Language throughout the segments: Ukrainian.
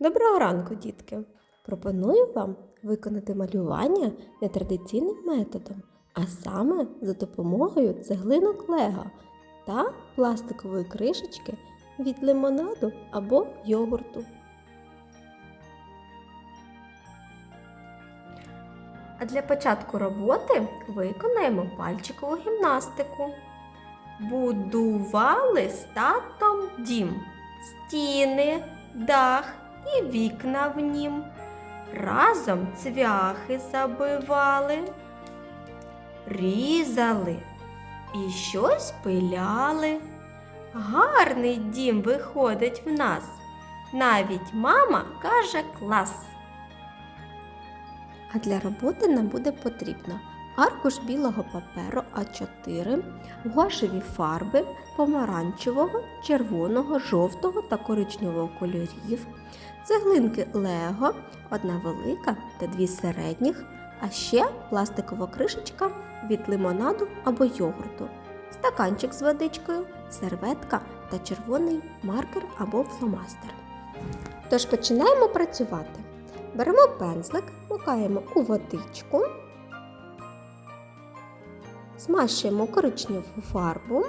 Доброго ранку, дітки! Пропоную вам виконати малювання нетрадиційним методом, а саме за допомогою цеглинок Лего та пластикової кришечки від лимонаду або йогурту. А для початку роботи виконаємо пальчикову гімнастику. Будували з татом дім, стіни, дах і вікна в нім. Разом цвяхи забивали, різали і щось пиляли. Гарний дім виходить в нас. Навіть мама каже клас. А для роботи нам буде потрібно аркуш білого паперу А4, гуашеві фарби помаранчевого, червоного, жовтого та коричневого кольорів, цеглинки Лего, одна велика та дві середніх, а ще пластикова кришечка від лимонаду або йогурту, стаканчик з водичкою, серветка та червоний маркер або фломастер. Тож починаємо працювати. Беремо пензлик, макаємо у водичку, змащуємо коричневу фарбу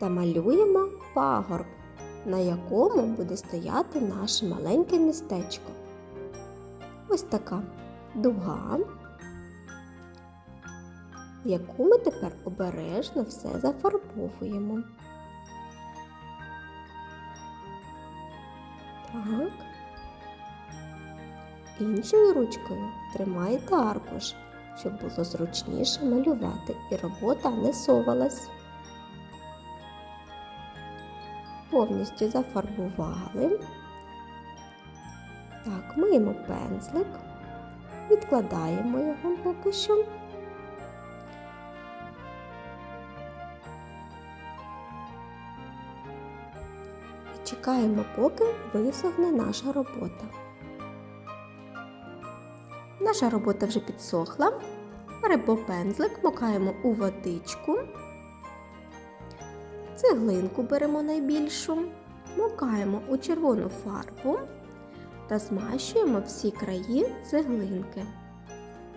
та малюємо пагорб, на якому буде стояти наше маленьке містечко. Ось така дуга, яку ми тепер обережно все зафарбовуємо. Так. Іншою ручкою тримайте аркуш, щоб було зручніше малювати і робота не совалась. Повністю зафарбували. Так, миємо пензлик, відкладаємо його поки що. І чекаємо, поки висохне наша робота. Наша робота вже підсохла. Беремо пензлик, макаємо у водичку. Цеглинку беремо найбільшу, макаємо у червону фарбу та змащуємо всі краї цеглинки.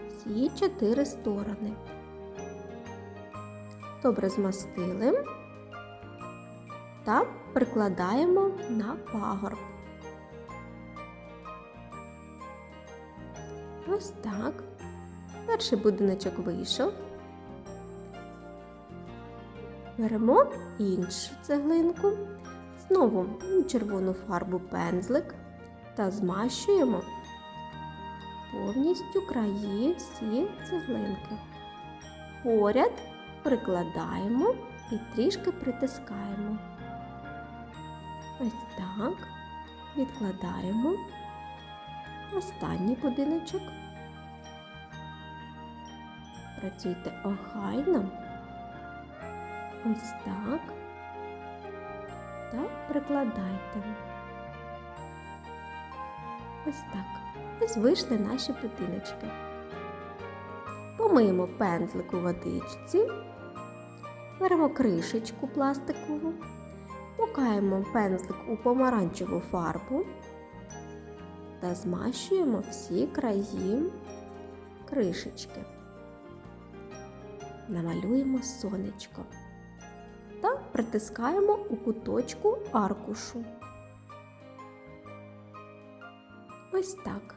Всі чотири сторони. Добре змастили та прикладаємо на пагорб. Ось так. Перший будиночок вийшов. Беремо іншу цеглинку, знову у червону фарбу пензлик та змащуємо повністю краї всі цеглинки. Поряд прикладаємо і трішки притискаємо. Ось так. Відкладаємо. Останній будиночок. Працюйте охайно. Ось так. Та прикладайте. Ось так. Ось вийшли наші будиночки. Помиємо пензлик у водичці. Беремо кришечку пластикову, мукаємо пензлик у помаранчеву фарбу та змащуємо всі краї кришечки. Намалюємо сонечко та притискаємо у куточку аркушу. Ось так.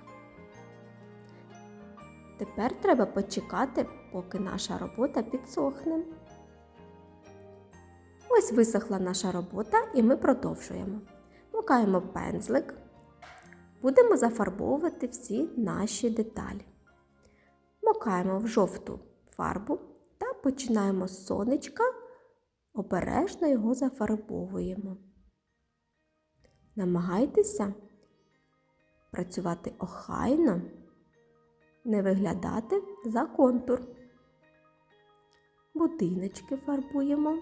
Тепер треба почекати, поки наша робота підсохне. Ось висохла наша робота і ми продовжуємо. Мукаємо пензлик. Будемо зафарбовувати всі наші деталі. Мокаємо в жовту фарбу починаємо з сонечка, обережно його зафарбовуємо. Намагайтеся працювати охайно, не виглядати за контур. Будиночки фарбуємо.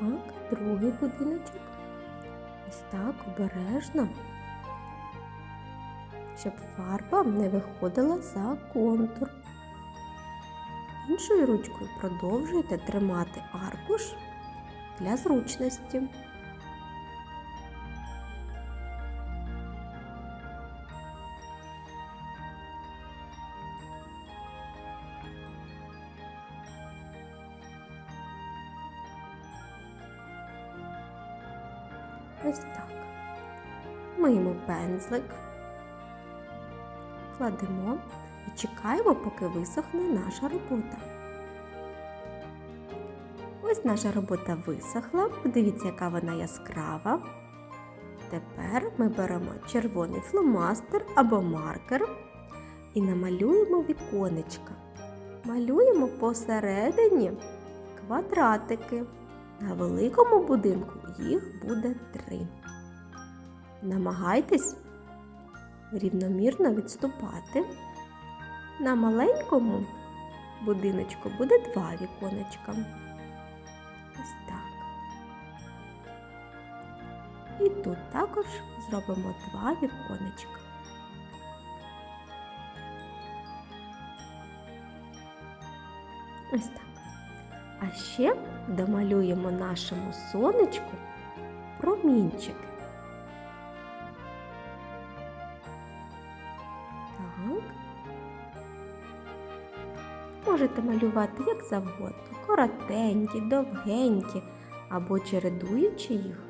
Так, другий будиночок. Ось так обережно, щоб фарба не виходила за контур. Іншою ручкою продовжуйте тримати аркуш для зручності. Ось так. Миємо пензлик, кладемо і чекаємо, поки висохне наша робота. Ось наша робота висохла. Подивіться, яка вона яскрава. Тепер ми беремо червоний фломастер або маркер і намалюємо віконечка. Малюємо посередині квадратики. На великому будинку їх буде три. Намагайтесь рівномірно відступати. На маленькому будиночку буде два віконечка. Ось так. І тут також зробимо два віконечка. Ось так. А ще домалюємо нашому сонечку промінчики. Так. Можете малювати як завгодно, коротенькі, довгенькі або чередуючи їх.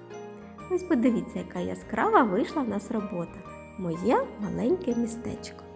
Ось подивіться, яка яскрава вийшла в нас робота. Моє маленьке містечко.